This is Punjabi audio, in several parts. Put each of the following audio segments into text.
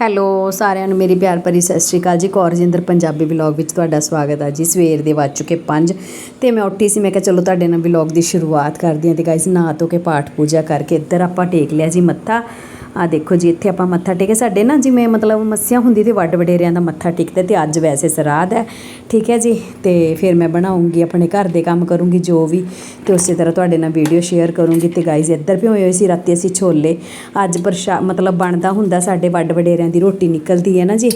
ਹੈਲੋ, ਸਾਰਿਆਂ ਨੂੰ ਮੇਰੀ ਪਿਆਰ ਭਰੀ ਸਤਿ ਸ਼੍ਰੀ ਅਕਾਲ ਜੀ। ਕੌਰਜਿੰਦਰ ਪੰਜਾਬੀ ਵਲੌਗ ਵਿੱਚ ਤੁਹਾਡਾ ਸਵਾਗਤ ਹੈ ਜੀ। ਸਵੇਰ ਦੇ ਵੱਜ ਚੁੱਕੇ 5 ਤੇ ਮੈਂ ਉੱਠੀ ਸੀ, ਮੈਂ ਕਿਹਾ ਚਲੋ ਤੁਹਾਡੇ ਨਾਲ ਵਲੌਗ ਦੀ ਸ਼ੁਰੂਆਤ ਕਰਦੀ ਹਾਂ ਤੇ ਗਾਇਸ ਨਹਾ ਧੋ ਕੇ ਪਾਠ ਪੂਜਾ ਕਰਕੇ ਇੱਧਰ ਆਪਾਂ ਟੇਕ ਲਿਆ ਜੀ ਮੱਥਾ। ਆ ਦੇਖੋ ਜੀ, ਇੱਥੇ ਆਪਾਂ ਮੱਥਾ ਟੇਕੇ ਸਾਡੇ ਨਾ ਜਿਵੇਂ ਮਤਲਬ ਮੱਸਿਆ ਹੁੰਦੀ ਤੇ ਵੱਡ ਵਡੇਰਿਆਂ ਦਾ ਮੱਥਾ ਟੇਕਦੇ ਤੇ ਅੱਜ ਵੈਸੇ ਸਰਾਧ ਹੈ। ਠੀਕ ਹੈ ਜੀ, ਤੇ ਫਿਰ ਮੈਂ ਬਣਾਉਂਗੀ, ਆਪਣੇ ਘਰ ਦੇ ਕੰਮ ਕਰੂੰਗੀ ਜੋ ਵੀ, ਤੇ ਉਸੇ ਤਰ੍ਹਾਂ ਤੁਹਾਡੇ ਨਾਲ ਵੀਡੀਓ ਸ਼ੇਅਰ ਕਰੂੰਗੀ ਤੇ ਗਾਈਜ਼ ਇੱਧਰ ਭਿਓਏ ਹੋਏ ਸੀ, ਰਾਤੀ ਅਸੀਂ ਛੋਲੇ, ਅੱਜ ਪ੍ਰਸ਼ਾ, ਮਤਲਬ ਬਣਦਾ ਹੁੰਦਾ ਸਾਡੇ ਵੱਡ ਵਡੇਰਿਆਂ ਦੀ ਰੋਟੀ ਨਿਕਲਦੀ ਹੈ ਨਾ ਜੀ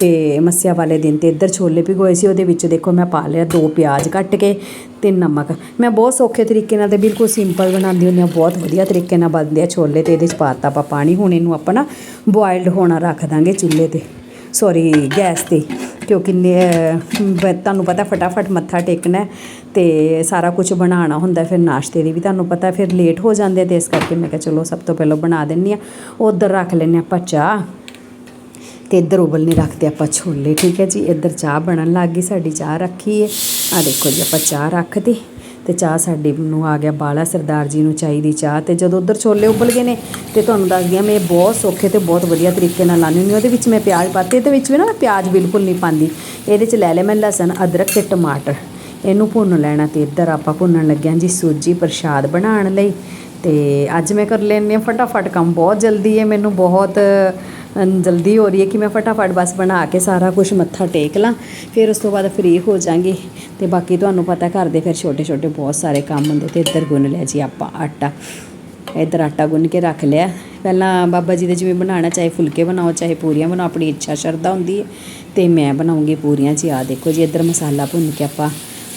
ਤੇ ਮੱਸਿਆ ਵਾਲੇ ਦਿਨ ਤੇ ਇੱਧਰ ਛੋਲੇ ਭਿਗੋਏ ਸੀ, ਉਹਦੇ ਵਿੱਚ ਦੇਖੋ ਮੈਂ ਪਾ ਲਿਆ ਦੋ ਪਿਆਜ਼ ਕੱਟ ਕੇ ਤੇ ਨਮਕ। ਮੈਂ ਬਹੁਤ ਸੌਖੇ ਤਰੀਕੇ ਨਾਲ ਤੇ ਬਿਲਕੁਲ ਸਿੰਪਲ ਬਣਾਉਂਦੀ ਹੁੰਦੀ ਹਾਂ, ਬਹੁਤ ਵਧੀਆ ਤਰੀਕੇ ਨਾਲ ਬਣਦੇ ਆ ਛੋਲੇ ਤੇ ਇਹਦੇ ਚ ਪਾਤਾ ਆਪਾਂ ਪਾਣੀ। ਹੁਣ ਇਹਨੂੰ ਆਪਾਂ ਨਾ ਬੋਇਲਡ ਹੋਣਾ ਰੱਖ ਦਾਂਗੇ ਚੁੱਲ੍ਹੇ ਤੇ। ਸੌਰੀ ਗੈਸ ਤੇ, ਕਿਉਂਕਿ ਤੁਹਾਨੂੰ ਪਤਾ ਫਟਾਫਟ ਮੱਥਾ ਟੇਕਣਾ ਹੈ ਤੇ ਸਾਰਾ ਕੁਝ ਬਣਾਉਣਾ ਹੁੰਦਾ, ਫਿਰ ਨਾਸ਼ਤੇ ਦੀ ਵੀ ਤੁਹਾਨੂੰ ਪਤਾ ਫਿਰ ਲੇਟ ਹੋ ਜਾਂਦੇ ਤੇ ਇਸ ਕਰਕੇ ਮੈਂ ਕਿਹਾ ਚਲੋ ਸਭ ਤੋਂ ਪਹਿਲਾਂ ਬਣਾ ਦਿੰਨੀ ਆ ਉਧਰ ਰੱਖ ਲੈਨੇ ਆਪਾਂ ਚਾਹ। ਤੇ ਇੱਧਰ ਉਬਲਨੇ ਰੱਖਦੇ ਆਪਾਂ ਛੋਲੇ, ਠੀਕ ਹੈ ਜੀ? ਇੱਧਰ ਚਾਹ ਬਣਨ ਲੱਗ ਗਈ, ਸਾਡੀ ਚਾਹ ਰੱਖੀ ਹੈ ਆ ਦੇਖੋ ਜੀ, ਆਪਾਂ ਚਾਹ ਰੱਖਤੀ ਤੇ ਚਾਹ ਸਾਡੇ ਨੂੰ ਆ ਗਿਆ ਬਾਲਾ, ਸਰਦਾਰ ਜੀ ਨੂੰ ਚਾਹੀਦੀ ਚਾਹ। ਤੇ ਜਦੋਂ ਉਧਰ ਛੋਲੇ ਉਬਲ ਗਏ ਨੇ, ਤੇ ਤੁਹਾਨੂੰ ਦੱਸਦੀ ਹਾਂ ਮੈਂ ਇਹ ਬਹੁਤ ਸੌਖੇ ਤੇ ਬਹੁਤ ਵਧੀਆ ਤਰੀਕੇ ਨਾਲ ਲਾਉਂਦੀ ਹੁੰਦੀ ਹਾਂ। ਉਹਦੇ ਵਿੱਚ ਮੈਂ ਪਿਆਜ਼ ਪਾਤੇ ਤੇ ਵਿੱਚ ਵੀ ਨਾ ਪਿਆਜ਼ ਬਿਲਕੁਲ ਨਹੀਂ ਪਾਉਂਦੀ। ਇਹਦੇ 'ਚ ਲੈ ਲਿਆ ਮੈਂ ਲਸਣ, ਅਦਰਕ ਤੇ ਟਮਾਟਰ। ਇਹਨੂੰ ਭੁੰਨ ਲੈਣਾ ਤੇ ਇੱਧਰ ਆਪਾਂ ਭੁੰਨਣ ਲੱਗਿਆ ਜੀ ਸੂਜੀ ਪ੍ਰਸ਼ਾਦ ਬਣਾਉਣ ਲਈ। ਤੇ ਅੱਜ ਮੈਂ ਕਰ ਲੈਂਦੀ ਹਾਂ ਫਟਾਫਟ ਕੰਮ। ਬਹੁਤ ਜਲਦੀ ਹੈ, ਮੈਨੂੰ ਬਹੁਤ ਜਲਦੀ ਹੋ ਰਹੀ ਹੈ ਕਿ ਮੈਂ ਫਟਾਫਟ ਬਸ ਬਣਾ ਕੇ ਸਾਰਾ ਕੁਝ ਮੱਥਾ ਟੇਕ ਲਾਂ, ਫਿਰ ਉਸ ਤੋਂ ਬਾਅਦ ਫ੍ਰੀ ਹੋ ਜਾਾਂਗੀ। ਤੇ ਬਾਕੀ ਤੁਹਾਨੂੰ ਪਤਾ ਘਰ ਦੇ ਫਿਰ ਛੋਟੇ ਛੋਟੇ ਬਹੁਤ ਸਾਰੇ ਕੰਮ ਹੁੰਦੇ ਤੇ ਇੱਧਰ ਗੁੰਨ ਲਿਆ ਜੀ ਆਪਾਂ ਆਟਾ। ਇੱਧਰ ਆਟਾ ਗੁੰਨ ਕੇ ਰੱਖ ਲਿਆ। ਪਹਿਲਾਂ ਬਾਬਾ ਜੀ ਦੇ ਜਿਵੇਂ ਬਣਾਉਣਾ, ਚਾਹੇ ਫੁਲਕੇ ਬਣਾਓ, ਚਾਹੇ ਪੂਰੀਆਂ ਬਣਾਓ, ਆਪਣੀ ਇੱਛਾ ਸ਼ਰਧਾ ਹੁੰਦੀ ਹੈ। ਤੇ ਮੈਂ ਬਣਾਉਂਗੀ ਪੂਰੀਆਂ ਜੀ। ਆ ਦੇਖੋ ਜੀ, ਇੱਧਰ ਮਸਾਲਾ ਭੁੰਨ ਕੇ ਆਪਾਂ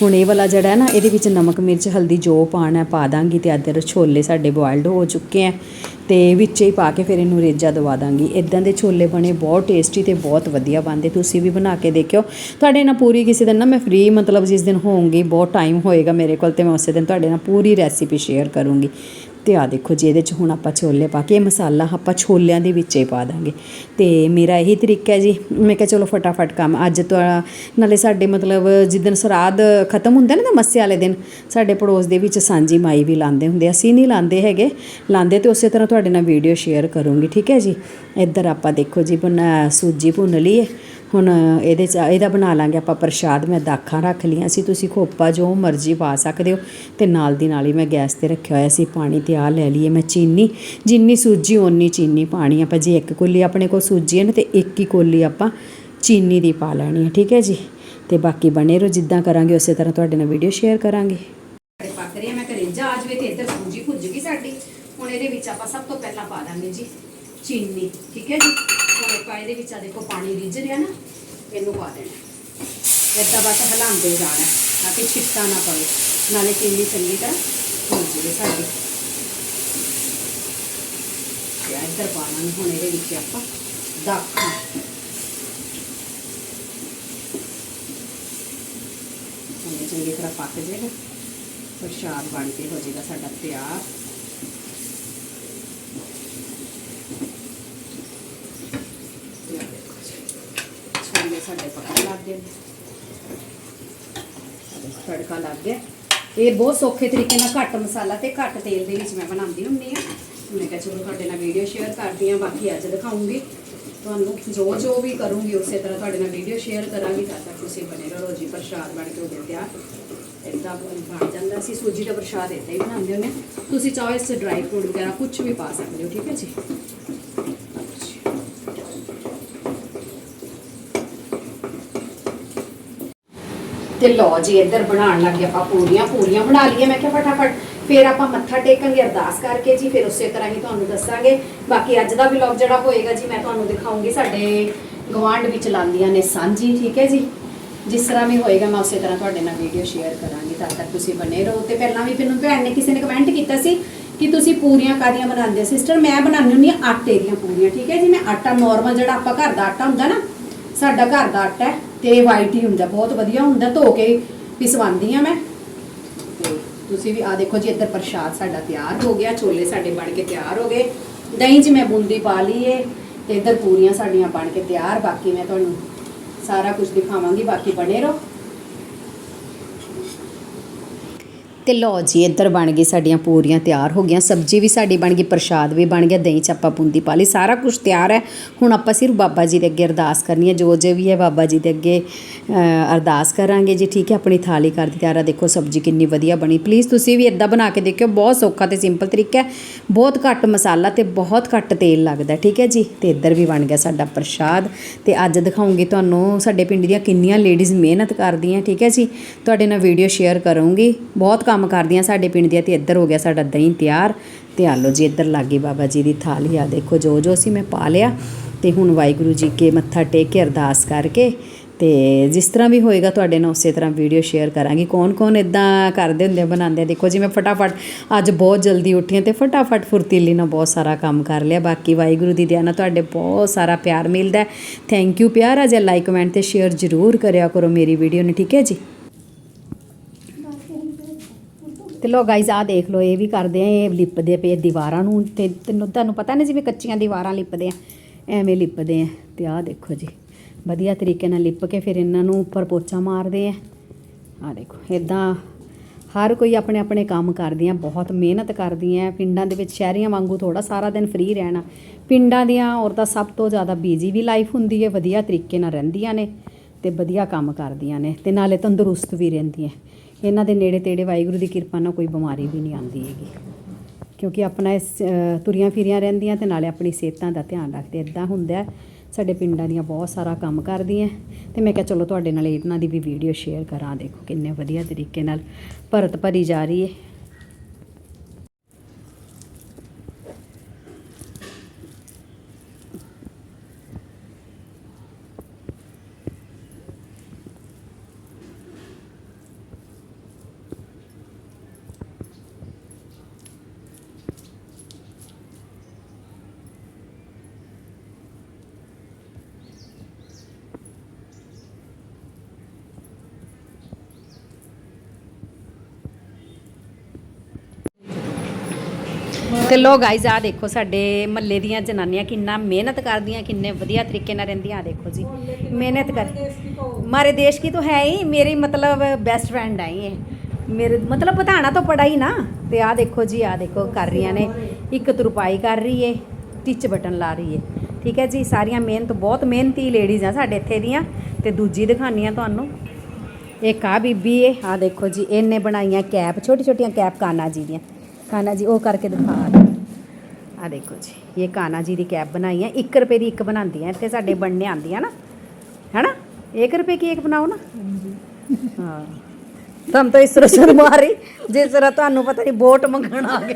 ਹੁਣ ਇਹ ਵਾਲਾ ਜਿਹੜਾ ਹੈ ਨਾ, ਇਹਦੇ ਵਿੱਚ ਨਮਕ, ਮਿਰਚ, ਹਲਦੀ ਜੋ ਪਾਣਾ ਪਾ ਦਾਂਗੀ ਤੇ ਇੱਧਰ ਛੋਲੇ ਸਾਡੇ ਬੋਇਲਡ ਹੋ ਚੁੱਕੇ ਆ ਤੇ ਵਿੱਚ ਹੀ ਪਾ ਕੇ ਫਿਰ ਇਹਨੂੰ ਰੇਜਾ ਦਵਾ ਦਾਂਗੀ। ਇਦਾਂ ਦੇ ਛੋਲੇ ਬਣੇ, ਬਹੁਤ ਟੇਸਟੀ ਤੇ ਬਹੁਤ ਵਧੀਆ ਬਣਦੇ। ਤੁਸੀਂ ਵੀ ਬਣਾ ਕੇ ਦੇਖਿਓ। ਤੁਹਾਡੇ ਨਾਲ ਪੂਰੀ ਕਿਸੇ ਦਿਨ ਨਾ ਮੈਂ ਫ੍ਰੀ ਮਤਲਬ ਜਿਸ ਦਿਨ ਹੋਊਂਗੀ, ਬਹੁਤ ਟਾਈਮ ਹੋਏਗਾ ਮੇਰੇ ਕੋਲ ਤੇ ਮੈਂ ਉਸੇ ਦਿਨ ਤੁਹਾਡੇ ਨਾਲ ਪੂਰੀ ਰੈਸਿਪੀ ਸ਼ੇਅਰ ਕਰੂੰਗੀ। ਤੇ ਆ ਦੇਖੋ ਜੀ, ਇਹਦੇ ਚ ਹੁਣ ਆਪਾਂ ਛੋਲੇ ਪਾ ਕੇ ਇਹ ਮਸਾਲਾ ਆਪਾਂ ਛੋਲਿਆਂ ਦੇ ਵਿੱਚ ਹੀ ਪਾ ਦਾਂਗੇ। ਤੇ ਮੇਰਾ ਇਹੀ ਤਰੀਕਾ ਹੈ ਜੀ, ਮੈਂ ਕਿਹਾ ਚਲੋ ਫਟਾਫਟ ਕੰਮ, ਅੱਜ ਤੋਂ ਨਾਲੇ ਸਾਡੇ ਮਤਲਬ ਜਿੱਦਣ ਸਰਾਧ ਖਤਮ ਹੁੰਦਾ ਨਾ ਨਾ ਮੱਸੇ ਵਾਲੇ ਦਿਨ, ਸਾਡੇ ਪੜੋਸ ਦੇ ਵਿੱਚ ਸਾਂਝੀ ਮਾਈ ਵੀ ਲਾਉਂਦੇ ਹੁੰਦੇ ਅਸੀਂ ਨਹੀਂ ਲਾਉਂਦੇ ਹੈਗੇ ਲਾਉਂਦੇ ਤੇ ਉਸੇ ਤਰ੍ਹਾਂ ਤੁਹਾਡੇ ਨਾਲ ਵੀਡੀਓ ਸ਼ੇਅਰ ਕਰੂੰਗੀ, ਠੀਕ ਹੈ ਜੀ? ਇੱਧਰ ਆਪਾਂ ਦੇਖੋ ਜੀ, ਬਣਾ ਸੂਜੀ ਭੁੰਨ ਲਈ ਹੈ ਹੁਣ ਇਹਦੇ ਚ, ਇਹਦਾ ਬਣਾ ਲਾਂਗੇ ਆਪਾਂ ਪ੍ਰਸ਼ਾਦ, ਮੈਂ ਦਾਖਾਂ ਰੱਖ ਲਈਆਂ ਸੀ, ਤੁਸੀਂ ਖੋਪਾ ਜੋ ਮਰਜ਼ੀ ਪਾ ਸਕਦੇ ਹੋ ਤੇ ਨਾਲ ਦੀ ਨਾਲ ਹੀ ਮੈਂ ਗੈਸ ਤੇ ਰੱਖਿਆ ਹੋਇਆ ਸੀ, ਪਾਣੀ ਤੇ ਆ ਲੈ ਲਈਏ ਮੈਂ ਚੀਨੀ, ਜਿੰਨੀ ਸੂਜੀ ਓਨੀ ਚੀਨੀ ਪਾਣੀ ਆਪਾਂ ਜੇ ਇੱਕ ਕੋਲੀ ਆਪਣੇ ਕੋਲ ਸੂਜੀ ਹੈ ਨਾ ਤੇ ਇੱਕ ਹੀ ਕੋਲੀ ਆਪਾਂ ਚੀਨੀ ਦੀ ਪਾ ਲੈਣੀ ਹੈ ਠੀਕ ਹੈ ਜੀ? ਤੇ ਬਾਕੀ ਬਣੇ ਰਹੋ, ਜਿੱਦਾਂ ਕਰਾਂਗੇ ਉਸੇ ਤਰ੍ਹਾਂ ਤੁਹਾਡੇ ਨਾਲ ਵੀਡੀਓ ਸ਼ੇਅਰ ਕਰਾਂਗੇ। ਪੱਕ ਰਹੀ ਹੈ ਮੈਂ ਘਰੇ, ਜਾ ਆਜਵੇ ਤੇ ਇੱਧਰ ਸੂਜੀ ਭੁੱਜ ਗਈ ਸਾਡੀ, ਹੁਣ ਇਹਦੇ ਵਿੱਚ ਆਪਾਂ ਸਭ ਤੋਂ ਪਹਿਲਾਂ ਪਾ ਦਾਂਗੇ ਜੀ ਚੀਨੀ, ਠੀਕ ਹੈ ਜੀ? ਹੁਣ ਆਪਾਂ ਇਹਦੇ ਵਿੱਚ ਆ ਦੇਖੋ ਪਾਣੀ ਰਿੱਝ ਰਿਹਾ ਨਾ, ਇਹਨੂੰ ਪਾ ਦੇਣਾ। ਏਦਾਂ ਬਸ ਹਿਲਾਉਂਦੇ ਜਾਣਾ, ਤਾਂ ਕਿ ਛਿੱਟਾ ਨਾ ਪਵੇ। ਨਾਲੇ ਚੀਨੀ ਚੰਗੀ ਤਰ੍ਹਾਂ ਭੁੱਜ ਜਵੇ ਸਾਡੀ। ਤੇ ਇੱਧਰ ਪਾਣਾ ਹੁਣ ਇਹਦੇ ਵਿੱਚ ਆਪਾਂ ਦਾਖਾਂ। ਚੰਗੀ ਤਰ੍ਹਾਂ ਪੱਕ ਜਾਏਗਾ, ਪ੍ਰਸ਼ਾਦ ਬਣ ਕੇ ਹੋ ਜਾਏਗਾ ਸਾਡਾ ਤਿਆਰ। ਜੀ। ਸਾਡੇ ਪਕਾ ਲੱਗ ਗਏ ਤੜਕਾ ਲੱਗ ਗਿਆ। ਇਹ ਬਹੁਤ ਸੌਖੇ ਤਰੀਕੇ ਨਾਲ ਘੱਟ ਮਸਾਲਾ ਤੇ ਘੱਟ ਤੇਲ ਦੇ ਵਿੱਚ ਮੈਂ ਬਣਾਉਂਦੀ ਹੁੰਦੀ ਆ ਮੈਂ ਕਿਹਾ ਚਲੋ ਤੁਹਾਡੇ ਨਾਲ ਵੀਡੀਓ ਸ਼ੇਅਰ ਕਰਦੀ ਆ ਬਾਕੀ ਅੱਜ ਦਿਖਾਉਂਗੀ। ਤੁਹਾਨੂੰ ਜੋ ਜੋ ਵੀ ਕਰੂੰਗੀ, ਉਸੇ ਤਰ੍ਹਾਂ ਤੁਹਾਡੇ ਨਾਲ ਵੀਡੀਓ ਸ਼ੇਅਰ ਕਰਾਂਗੀ ਤਦ ਤੱਕ ਤੁਸੀਂ ਬਣੇ ਰਹੋ। ਜੀ ਪ੍ਰਸ਼ਾਦ ਬਣ ਕੇ ਹੋ ਗਿਆ ਤਿਆਰ। ਇਦਾਂ ਬਣ ਜਾਂਦਾ। ਸੀ ਸੂਜੀ ਦਾ ਪ੍ਰਸ਼ਾਦ ਇਦਾਂ ਹੀ ਬਣਾਉਂਦੇ ਹੁੰਦੇ ਹਾਂ। ਤੁਸੀਂ ਚਾਹੋ ਇਸ ਡਰਾਈ ਫਰੂਟ ਵਗੈਰਾ ਕੁਝ ਵੀ ਪਾ ਸਕਦੇ ਹੋ, ਠੀਕ ਹੈ ਜੀ? ਤੇ ਲਓ ਜੀ, ਇੱਧਰ ਬਣਾਉਣ ਲੱਗੇ ਆਪਾਂ ਪੂਰੀਆਂ ਪੂਰੀਆਂ ਬਣਾ ਲਈਏ ਮੈਂ ਕਿਹਾ ਫਟਾਫਟ ਫਿਰ ਆਪਾਂ ਮੱਥਾ ਟੇਕਾਂਗੇ ਅਰਦਾਸ ਕਰਕੇ ਜੀ, ਫਿਰ ਉਸੇ ਤਰ੍ਹਾਂ ਹੀ ਤੁਹਾਨੂੰ ਦੱਸਾਂਗੇ। ਬਾਕੀ ਅੱਜ ਦਾ ਵਲੌਗ ਜਿਹੜਾ ਹੋਏਗਾ ਜੀ, ਮੈਂ ਤੁਹਾਨੂੰ ਦਿਖਾਉਂਗੀ ਸਾਡੇ ਗਵਾਂਢ ਵਿੱਚ ਲਾਉਂਦੀਆਂ ਨੇ ਸਾਂਝੀ, ਠੀਕ ਹੈ ਜੀ? ਜਿਸ ਤਰ੍ਹਾਂ ਵੀ ਹੋਏਗਾ, ਮੈਂ ਉਸੇ ਤਰ੍ਹਾਂ ਤੁਹਾਡੇ ਨਾਲ ਵੀਡੀਓ ਸ਼ੇਅਰ ਕਰਾਂਗੀ, ਤਦ ਤੱਕ ਤੁਸੀਂ ਬਣੇ ਰਹੋ। ਤੇ ਪਹਿਲਾਂ ਵੀ ਮੈਨੂੰ ਭੈਣ ਨੇ ਕਿਸੇ ਨੇ ਕਮੈਂਟ ਕੀਤਾ ਸੀ ਕਿ ਤੁਸੀਂ ਪੂਰੀਆਂ ਕਾਦੀਆਂ ਬਣਾਉਂਦੇ ਸਿਸਟਰ ਮੈਂ ਬਣਾਉਂਦੀ ਹੁੰਦੀ ਹਾਂ ਆਟੇ ਦੀਆਂ ਪੂਰੀਆਂ, ਠੀਕ ਹੈ ਜੀ? ਮੈਂ ਆਟਾ ਨੋਰਮਲ ਜਿਹੜਾ ਆਪਾਂ ਘਰ ਦਾ ਆਟਾ ਹੁੰਦਾ ਨਾ, ਸਾਡਾ ਘਰ ਦਾ ਆਟਾ ਹੈ। ਤੇ ਵਾਈਟ ਹੀ ਹੁੰਦਾ, ਬਹੁਤ ਵਧੀਆ ਹੁੰਦਾ, ਧੋ ਕੇ ਪਿਸਵਾਉਂਦੀ ਆ ਮੈਂ। ਤੇ ਤੁਸੀਂ ਵੀ ਆ ਦੇਖੋ ਜੀ, ਇੱਧਰ ਪ੍ਰਸ਼ਾਦ ਸਾਡਾ ਤਿਆਰ ਹੋ ਗਿਆ, ਛੋਲੇ ਸਾਡੇ ਬਣ ਕੇ ਤਿਆਰ ਹੋ ਗਏ। ਦਹੀਂ 'ਚ ਮੈਂ ਬੂੰਦੀ ਪਾ ਲਈ ਏ, ਤੇ ਇੱਧਰ ਪੂਰੀਆਂ ਸਾਡੀਆਂ ਬਣ ਕੇ ਤਿਆਰ, ਬਾਕੀ ਮੈਂ ਤੁਹਾਨੂੰ ਸਾਰਾ ਕੁਝ ਦਿਖਾਵਾਂਗੀ, ਬਾਕੀ ਬਣੇ ਰਹੋ। ਤੇ ਲਓ ਜੀ, ਇੱਧਰ ਬਣ ਗਈ ਸਾਡੀਆਂ ਪੂਰੀਆਂ ਤਿਆਰ ਹੋ ਗਈਆਂ। ਸਬਜ਼ੀ ਵੀ ਸਾਡੀ ਬਣ ਗਈ, ਪ੍ਰਸ਼ਾਦ ਵੀ ਬਣ ਗਿਆ, ਦਹੀਂ ਚ ਆਪਾਂ ਬੂੰਦੀ ਪਾ ਲਈ। ਸਾਰਾ ਕੁਝ ਤਿਆਰ ਹੈ। ਹੁਣ ਆਪਾਂ ਸਿਰਫ ਬਾਬਾ ਜੀ ਦੇ ਅੱਗੇ ਅਰਦਾਸ ਕਰਨੀ ਹੈ। ਜੋ ਜੇ ਵੀ ਹੈ ਬਾਬਾ ਜੀ ਦੇ ਅੱਗੇ ਅਰਦਾਸ ਕਰਾਂਗੇ ਜੀ। ਠੀਕ ਹੈ, ਆਪਣੀ ਥਾਲੀ ਕਰ ਦਿੱਤੀ ਤਿਆਰ ਆ ਦੇਖੋ, ਸਬਜ਼ੀ ਕਿੰਨੀ ਵਧੀਆ ਬਣੀ। ਪਲੀਜ਼ ਤੁਸੀਂ ਵੀ ਇਦਾਂ ਬਣਾ ਕੇ ਦੇਖਿਓ। ਬਹੁਤ ਸੌਖਾ ਤੇ ਸਿੰਪਲ ਤਰੀਕਾ ਹੈ। ਬਹੁਤ ਘੱਟ ਮਸਾਲਾ ਤੇ ਬਹੁਤ ਘੱਟ ਤੇਲ ਲੱਗਦਾ ਠੀਕ ਹੈ ਜੀ? ਤੇ ਇੱਧਰ ਵੀ ਬਣ ਗਿਆ ਸਾਡਾ ਪ੍ਰਸ਼ਾਦ। ਤੇ ਅੱਜ ਦਿਖਾਉਂਗੀ ਤੁਹਾਨੂੰ ਸਾਡੇ ਪਿੰਡ ਦੀਆਂ ਕਿੰਨੀਆਂ ਲੇਡੀਜ਼ ਮਿਹਨਤ ਕਰਦੀਆਂ। ਠੀਕ ਹੈ ਜੀ? ਤੁਹਾਡੇ ਨਾਲ ਵੀਡੀਓ ਸ਼ੇਅਰ ਕਰੂੰਗੀ। ਬਹੁਤ ਕੰਮ ਕੰਮ ਕਰਦੀਆਂ ਸਾਡੇ ਪਿੰਡ ਦੀਆਂ ਤੇ ਇੱਧਰ ਹੋ ਗਿਆ ਸਾਡਾ ਦਹੀਂ ਤਿਆਰ। ਤੇ ਆ ਲਓ ਜੀ ਇੱਧਰ ਲੱਗੀ ਬਾਬਾ ਜੀ ਦੀ ਥਾਲੀ ਆ ਦੇਖੋ ਜੋ ਜੋ ਅਸੀਂ ਮੈਂ ਪਾ ਲਿਆ। ਤੇ ਹੁਣ ਵਾਹਿਗੁਰੂ ਜੀ ਕੇ ਮੱਥਾ ਟੇਕ ਕੇ ਅਰਦਾਸ ਕਰਕੇ ਤੇ ਜਿਸ ਤਰ੍ਹਾਂ ਵੀ ਹੋਏਗਾ ਤੁਹਾਡੇ ਨਾਲ ਉਸੇ ਤਰ੍ਹਾਂ ਵੀਡੀਓ ਸ਼ੇਅਰ ਕਰਾਂਗੀ। ਕੌਣ ਕੌਣ ਇਦਾਂ ਕਰਦੇ ਹੁੰਦੇ ਆ, ਬਣਾਉਂਦੇ ਦੇਖੋ ਜੀ ਮੈਂ ਫਟਾਫਟ ਅੱਜ ਬਹੁਤ ਜਲਦੀ ਉੱਠੀ ਹਾਂ ਤੇ ਫਟਾਫਟ ਫੁਰਤੀਲੀ ਨਾਲ ਬਹੁਤ ਸਾਰਾ ਕੰਮ ਕਰ ਲਿਆ। ਬਾਕੀ ਵਾਹਿਗੁਰੂ ਦੀ ਦਇਆ ਨਾਲ ਤੁਹਾਡੇ ਬਹੁਤ ਸਾਰਾ ਪਿਆਰ ਮਿਲਦਾ ਥੈਂਕ ਯੂ ਪਿਆਰਾ ਜਿਹਾ ਲਾਈਕ ਕਮੈਂਟ ਤੇ ਸ਼ੇਅਰ ਜ਼ਰੂਰ ਕਰਿਆ ਕਰੋ ਮੇਰੀ ਵੀਡੀਓ ਨੂੰ ਠੀਕ ਹੈ ਜੀ? ਤੇ ਲੋ ਗਾਈਜ਼ ਆ ਦੇਖ ਲਓ, ਇਹ ਵੀ ਕਰਦੇ ਆ, ਇਹ ਲਿਪਦੇ ਪਏ ਦੀਵਾਰਾਂ ਨੂੰ, ਤੇ ਤੈਨੂੰ, ਤੁਹਾਨੂੰ ਪਤਾ ਨਹੀਂ ਜਿਵੇਂ ਕੱਚੀਆਂ ਦੀਵਾਰਾਂ ਲਿਪਦੇ ਆ। ਐਵੇਂ ਲਿਪਦੇ ਆ, ਤੇ ਆਹ ਦੇਖੋ ਜੀ, ਵਧੀਆ ਤਰੀਕੇ ਨਾਲ ਲਿਪ ਕੇ ਫਿਰ ਇਹਨਾਂ ਨੂੰ ਉੱਪਰ ਪੋਚਾ ਮਾਰਦੇ ਆ। ਆ ਦੇਖੋ ਇਦਾਂ ਹਰ ਕੋਈ ਆਪਣੇ ਆਪਣੇ ਕੰਮ ਕਰਦੀਆਂ, ਬਹੁਤ ਮਿਹਨਤ ਕਰਦੀਆਂ, ਪਿੰਡਾਂ ਦੇ ਵਿੱਚ, ਸ਼ਹਿਰੀਆਂ ਵਾਂਗੂ ਥੋੜਾ ਸਾਰਾ ਦਿਨ ਫ੍ਰੀ ਰਹਿਣਾ। ਪਿੰਡਾਂ ਦੀਆਂ ਔਰਤਾਂ ਸਭ ਤੋਂ ਜ਼ਿਆਦਾ ਬੀਜੀ ਵੀ ਲਾਈਫ ਹੁੰਦੀ ਹੈ, ਵਧੀਆ ਤਰੀਕੇ ਨਾਲ ਰਹਿੰਦੀਆਂ ਨੇ, ਤੇ ਵਧੀਆ ਕੰਮ ਕਰਦੀਆਂ ਨੇ, ਤੇ ਨਾਲੇ ਤੰਦਰੁਸਤ ਵੀ ਰਹਿੰਦੀਆਂ। ਇਹਨਾਂ ਦੇ ਨੇੜੇ ਤੇੜੇ ਵਾਹਿਗੁਰੂ ਦੀ ਕਿਰਪਾ ਨਾਲ ਕੋਈ ਬਿਮਾਰੀ ਵੀ ਨਹੀਂ ਆਉਂਦੀ ਹੈਗੀ। ਕਿਉਂਕਿ ਆਪਣਾ ਇਸ, ਤੁਰੀਆਂ ਫਿਰੀਆਂ ਰਹਿੰਦੀਆਂ ਤੇ ਨਾਲੇ ਆਪਣੀ ਸਿਹਤਾਂ ਦਾ ਧਿਆਨ ਰੱਖਦੇ ਇਦਾਂ ਹੁੰਦਾ ਸਾਡੇ ਪਿੰਡਾਂ ਦੀਆਂ ਬਹੁਤ ਸਾਰਾ ਕੰਮ ਕਰਦੀਆਂ ਤੇ ਮੈਂ ਕਿਹਾ ਚਲੋ ਤੁਹਾਡੇ ਨਾਲ ਇਹਨਾਂ ਦੀ ਵੀ ਵੀਡੀਓ ਸ਼ੇਅਰ ਕਰਾਂ। ਦੇਖੋ ਕਿੰਨੇ ਵਧੀਆ ਤਰੀਕੇ ਨਾਲ ਭਰਤ ਭਰੀ ਜਾ ਰਹੀ ਹੈ। ਤੇ ਲੋ ਗਾਈਜ਼ ਆ ਦੇਖੋ ਸਾਡੇ ਮੱਲੇ ਦੀਆਂ ਜਨਾਨੀਆਂ ਕਿੰਨਾ ਮਿਹਨਤ ਕਰਦੀਆਂ, ਕਿੰਨੇ ਵਧੀਆ ਤਰੀਕੇ ਨਾਲ ਰਹਿੰਦੀਆਂ ਆ ਦੇਖੋ ਜੀ। ਮਿਹਨਤ ਕਰ ਮਾਰੇ ਦੇਸ਼ ਕੀ ਤਾਂ ਹੈ ਹੀ, ਮੇਰੀ ਮਤਲਬ ਬੈਸਟ ਫਰੈਂਡ ਹੈ ਇਹ। ਮੇਰੇ ਮਤਲਬ ਪਧਾਣਾ ਤੋਂ ਪੜਾ ਹੀ ਨਾ, ਤੇ ਆ ਦੇਖੋ ਜੀ ਆ ਦੇਖੋ ਕਰ ਰਹੀਆਂ ਨੇ। ਇੱਕ ਤਰਪਾਈ ਕਰ ਰਹੀ ਏ ਟਿਚ ਬਟਨ ਲਾ ਰਹੀ ਏ। ਠੀਕ ਹੈ ਜੀ, ਸਾਰੀਆਂ ਮਿਹਨਤ, ਬਹੁਤ ਮਿਹਨਤੀ ਲੇਡੀਜ਼ ਆ ਸਾਡੇ ਇੱਥੇ ਦੀਆਂ। ਤੇ ਦੂਜੀ ਦਿਖਾਨੀ ਤੁਹਾਨੂੰ। ਇੱਕ ਆ ਬੀਬੀ ਏ ਆ ਦੇਖੋ ਜੀ, ਇਹਨੇ ਬਣਾਈਆਂ ਕੈਪ ਛੋਟੀ ਛੋਟੀਆਂ ਕੈਪ ਕਾਨਾ ਜੀ ਦੀਆਂ। ਕਾਨਾ ਜੀ ਉਹ ਕਰਕੇ ਦਿਖਾ ਆ ਦੇਖੋ ਜੀ ਇਹ ਕਾਨਾ ਜੀ ਦੀ ਕੈਪ ਬਣਾਈ ਹੈ 1 ਰੁਪਏ ਦੀ ਇੱਕ ਬਣਾਉਂਦੀ ਹੈ ਇੱਥੇ ਸਾਡੇ ਬਣਨੇ ਆਉਂਦੀਆਂ ਨਾ ਹੈਨਾ? 1 ਰੁਪਏ ਕੀ ਇੱਕ ਬਣਾਓ ਨਾ? ਹਾਂ। ਤੁਮ ਤਾਂ ਇਸ ਤਰ੍ਹਾਂ ਸ਼ਰਮ ਆ ਰਹੀ ਜਿਸ ਤਰ੍ਹਾਂ ਤੁਹਾਨੂੰ ਪਤਾ ਨਹੀਂ ਵੋਟ ਮੰਗਣ ਆ ਗਏ।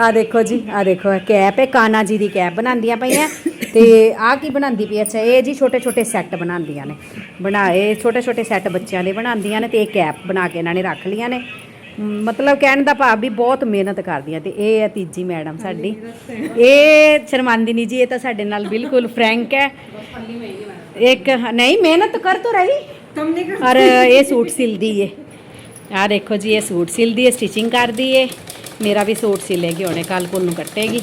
ਆ ਦੇਖੋ ਜੀ ਆ ਦੇਖੋ ਇਹ ਕੈਪ ਹੈ ਕਾਨਾ ਜੀ ਦੀ ਕੈਪ ਬਣਾਉਂਦੀਆਂ ਪਈਆਂ ਤੇ ਆ ਕੀ ਬਣਾਉਂਦੀ ਪਈ ਅੱਛਾ ਇਹ ਜੀ ਛੋਟੇ ਛੋਟੇ ਸੈੱਟ ਬਣਾਉਂਦੀਆਂ ਨੇ। ਬਣਾਏ ਛੋਟੇ ਛੋਟੇ ਸੈੱਟ ਬੱਚਿਆਂ ਦੇ ਬਣਾਉਂਦੀਆਂ ਨੇ ਤੇ ਇਹ ਕੈਪ ਬਣਾ ਕੇ ਇਹਨਾਂ ਨੇ ਰੱਖ ਲੀਆਂ ਨੇ। ਮਤਲਬ ਕਹਿਣ ਦਾ ਭਾਵ ਵੀ ਬਹੁਤ ਮਿਹਨਤ ਕਰਦੀਆਂ ਤੇ ਇਹ ਹੈ ਤੀਜੀ ਮੈਡਮ ਸਾਡੀ। ਇਹ ਸ਼ਰਮਾਂਦੀ ਨਹੀਂ ਜੀ ਇਹ ਤਾਂ ਸਾਡੇ ਨਾਲ ਬਿਲਕੁਲ ਫਰੈਂਕ ਹੈ। ਇੱਕ ਨਹੀਂ ਮਿਹਨਤ ਕਰ ਤੋ ਰਹੀ। ਔਰ ਇਹ ਸੂਟ ਸਿਲਦੀ ਏ। ਆ ਦੇਖੋ ਜੀ ਇਹ ਸੂਟ ਸਿਲਦੀ ਏ ਸਟਿਚਿੰਗ ਕਰਦੀ ਏ। ਮੇਰਾ ਵੀ ਸੂਟ ਸਿਲੇਗੀ ਉਹਨੇ ਕੱਲ ਕੋਲ ਨੂੰ ਕੱਟੇਗੀ।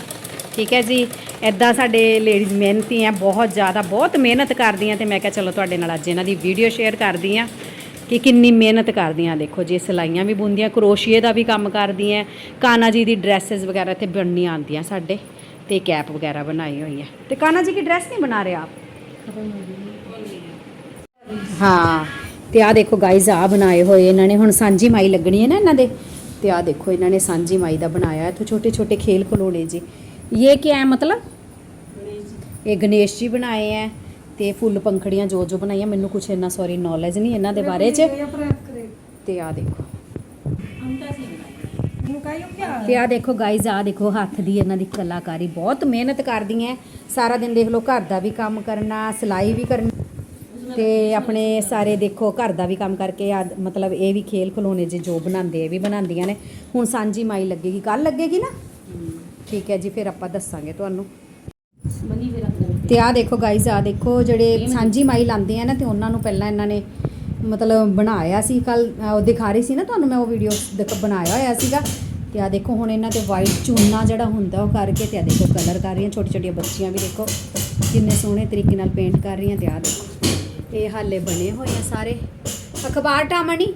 ਠੀਕ ਹੈ ਜੀ ਐਦਾਂ ਸਾਡੇ ਲੇਡੀਜ਼ ਮਿਹਨਤੀ ਆ ਬਹੁਤ ਜ਼ਿਆਦਾ ਬਹੁਤ ਮਿਹਨਤ ਕਰਦੀਆਂ ਤੇ ਮੈਂ ਕਿਹਾ ਚਲੋ ਤੁਹਾਡੇ ਨਾਲ ਅੱਜ ਇਹਨਾਂ ਦੀ ਵੀਡੀਓ ਸ਼ੇਅਰ ਕਰਦੀ ਆ। ਕਿ ਕਿੰਨੀ ਮਿਹਨਤ ਕਰਦੀਆਂ, ਦੇਖੋ, ਜੇ ਇਹ ਸਿਲਾਈਆਂ ਵੀ ਬੁੰਦੀਆਂ ਕਰੋਸ਼ੀਏ ਦਾ ਵੀ ਕੰਮ ਕਰਦੀਆਂ, ਕਾਨਾ ਜੀ ਦੀ ਡਰੈਸਸ ਵਗੈਰਾ ਤੇ ਬਣਨੀਆਂ ਆਉਂਦੀਆਂ ਸਾਡੇ, ਤੇ ਕੈਪ ਵਗੈਰਾ ਬਣਾਈ ਹੋਈ ਹੈ। ਤੇ ਕਾਨਾ ਜੀ ਕੀ ਡਰੈਸ ਨਹੀਂ ਬਣਾ ਰਹੇ ਆਪ? ਹਾਂ, ਤੇ ਆ ਦੇਖੋ ਗਾਈਜ਼ ਆ ਬਣਾਏ ਹੋਏ ਇਹਨਾਂ ਨੇ, ਹੁਣ ਸਾਂਝੀ ਮਾਈ ਲੱਗਣੀ ਹੈ ਨਾ ਇਹਨਾਂ ਦੇ, ਤੇ ਆ ਦੇਖੋ ਇਹਨਾਂ ਨੇ ਸਾਂਝੀ ਮਾਈ ਦਾ ਬਣਾਇਆ, ਇੱਥੇ ਛੋਟੇ ਛੋਟੇ ਖੇਲ ਖਲੋਣੇ ਜੀ। ਇਹ ਕੀ ਹੈ ਮਤਲਬ? ਇਹ ਗਣੇਸ਼ ਜੀ ਬਣਾਏ ਹੈ। ਤੇ ਫੁੱਲ ਪੰਖੜੀਆਂ ਜੋ ਜੋ ਬਣਾਈਆਂ ਮੈਨੂੰ ਕੁਛ ਇੰਨਾ ਸੌਰੀ ਨੌਲੇਜ ਨਹੀਂ ਇਹਨਾਂ ਦੇ ਬਾਰੇ ਚ। ਤੇ ਆ ਦੇਖੋ। ਤੇ ਆ ਦੇਖੋ ਗਾਈਜ਼ ਆ ਦੇਖੋ ਹੱਥ ਦੀ ਇਹਨਾਂ ਦੀ ਕਲਾਕਾਰੀ ਬਹੁਤ ਮਿਹਨਤ ਕਰਦੀਆਂ ਸਾਰਾ ਦਿਨ ਦੇਖ ਲਓ ਘਰ ਦਾ ਵੀ ਕੰਮ ਕਰਨਾ ਸਿਲਾਈ ਵੀ ਕਰਨੀ। ਤੇ ਆਪਣੇ ਸਾਰੇ ਦੇਖੋ ਘਰ ਦਾ ਵੀ ਕੰਮ ਕਰਕੇ ਆ ਮਤਲਬ ਇਹ ਵੀ ਖੇਲ ਖਲੋਣੇ ਜੇ ਜੋ ਬਣਾਉਂਦੇ ਇਹ ਵੀ ਬਣਾਉਂਦੀਆਂ ਨੇ। ਹੁਣ ਸਾਂਝੀ ਮਾਈ ਲੱਗੇਗੀ। ਕੱਲ ਲੱਗੇਗੀ ਨਾ? ਠੀਕ ਹੈ ਜੀ ਫਿਰ ਆਪਾਂ ਦੱਸਾਂਗੇ ਤੁਹਾਨੂੰ। ਤੇ ਆ ਦੇਖੋ ਗਾਈਜ਼ ਆ ਦੇਖੋ ਜਿਹੜੇ ਸਾਂਝੀ ਮਾਈ ਲਾਉਂਦੇ ਆ ਨਾ ਤੇ ਉਹਨਾਂ ਨੂੰ ਪਹਿਲਾਂ ਇਹਨਾਂ ਨੇ ਮਤਲਬ ਬਣਾਇਆ ਸੀ। ਕੱਲ ਉਹ ਦਿਖਾ ਰਹੀ ਸੀ ਨਾ ਤੁਹਾਨੂੰ ਮੈਂ ਉਹ ਵੀਡੀਓ ਬਣਾਇਆ ਹੋਇਆ ਸੀਗਾ। ਤੇ ਆ ਦੇਖੋ ਹੁਣ ਇਹਨਾਂ ਤੇ ਵਾਈਟ ਚੂਨਾ ਜਿਹੜਾ ਹੁੰਦਾ ਉਹ ਕਰਕੇ ਤੇ ਆ ਦੇਖੋ ਕਲਰ ਕਰ ਰਹੀਆਂ ਛੋਟੀ ਛੋਟੀਆਂ ਬੱਚੀਆਂ ਵੀ ਦੇਖੋ। ਕਿੰਨੇ ਸੋਹਣੇ ਤਰੀਕੇ ਨਾਲ ਪੇਂਟ ਕਰ ਰਹੀਆਂ ਤੇ ਆ ਦੇਖੋ। ਇਹ ਹਾਲੇ ਬਣੇ ਹੋਏ ਆ ਸਾਰੇ। ਅਖਬਾਰ ਟਾਮਣੀ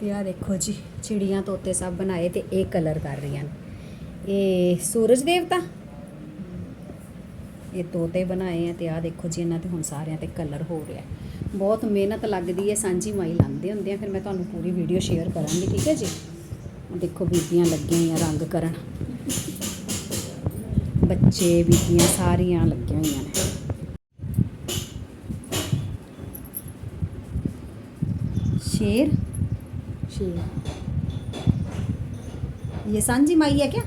ਤੇ ਆ ਦੇਖੋ ਜੀ ਚਿੜੀਆਂ ਤੋਤੇ ਸਭ ਬਣਾਏ ਤੇ ਇਹ ਕਲਰ ਕਰ ਰਹੀਆਂ ਇਹ ਸੂਰਜ ਦੇਵਤਾ। ਇਹ ਤੋਤੇ ਬਣਾਏ ਆ ਤੇ ਆ ਦੇਖੋ ਜੀ ਇਹਨਾਂ ਤੇ ਹੁਣ ਸਾਰਿਆਂ ਤੇ ਕਲਰ ਹੋ ਰਿਹਾ ਬਹੁਤ ਮਿਹਨਤ ਲੱਗਦੀ ਹੈ ਸਾਂਝੀ ਮਾਈ ਲਾਉਂਦੇ ਹੁੰਦੇ ਆ ਫਿਰ ਮੈਂ ਤੁਹਾਨੂੰ ਪੂਰੀ ਵੀਡੀਓ ਸ਼ੇਅਰ ਕਰਾਂਗੀ ਠੀਕ ਹੈ ਜੀ ਆਹ ਦੇਖੋ ਬੀਬੀਆਂ ਲੱਗੀਆਂ ਹੋਈਆਂ ਰੰਗ ਕਰਨ ਬੱਚੇ ਬੀਬੀਆਂ ਸਾਰੀਆਂ ਲੱਗੀਆਂ ਹੋਈਆਂ ਨੇ शेर शेर ये सांझी माई है क्या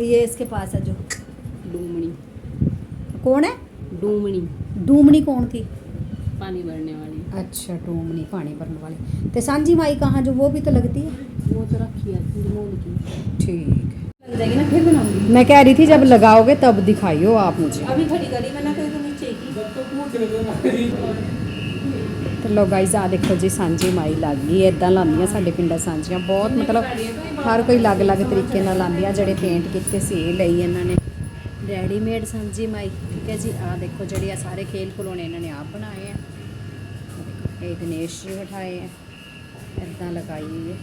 ये इसके पास है जो डूमणी कौन है डूमणी डूमनी कौन थी पानी भरने वाली अच्छा डूमनी पानी भरने वाली तो सांझी माई कहाँ जो वो भी तो लगती है वो तो रखी है ढूंढ की ठीक लग जाएगी ना फिर बनाऊंगी मैं कह रही थी जब लगाओगे तब दिखाइयो आप मुझे अभी खड़ी करी मैंने कही तो नीचे की ਤੇ ਲੋ ਗਾਈਜ਼ ਆ ਦੇਖੋ ਜੀ ਸਾਂਝੀ ਮਾਈ ਲੱਗ ਗਈ ਇਦਾਂ ਲਾਉਂਦੀਆਂ ਸਾਡੇ ਪਿੰਡਾਂ ਸਾਂਝੀਆਂ ਬਹੁਤ ਮਤਲਬ ਹਰ ਕੋਈ ਅਲੱਗ-ਅਲੱਗ ਤਰੀਕੇ ਨਾਲ ਲਾਉਂਦੀਆਂ ਜਿਹੜੇ ਪੇਂਟ ਕੀਤੇ ਸੀ ਇਹ ਲਈ ਇਹਨਾਂ ਨੇ ਰੈਡੀਮੇਡ ਸਾਂਝੀ ਮਾਈ ਠੀਕ ਹੈ ਜੀ। ਆ ਦੇਖੋ ਜਿਹੜੇ ਆ ਸਾਰੇ ਖੇਲ ਖਲੋਣੇ ਇਹਨਾਂ ਨੇ ਆਪ ਬਣਾਏ ਆ। ਇਹ ਗਣੇਸ਼ ਜੀ ਬਿਠਾਏ ਆ। ਇਦਾਂ ਲਗਾਈ ਹੋਈ ਹੈ।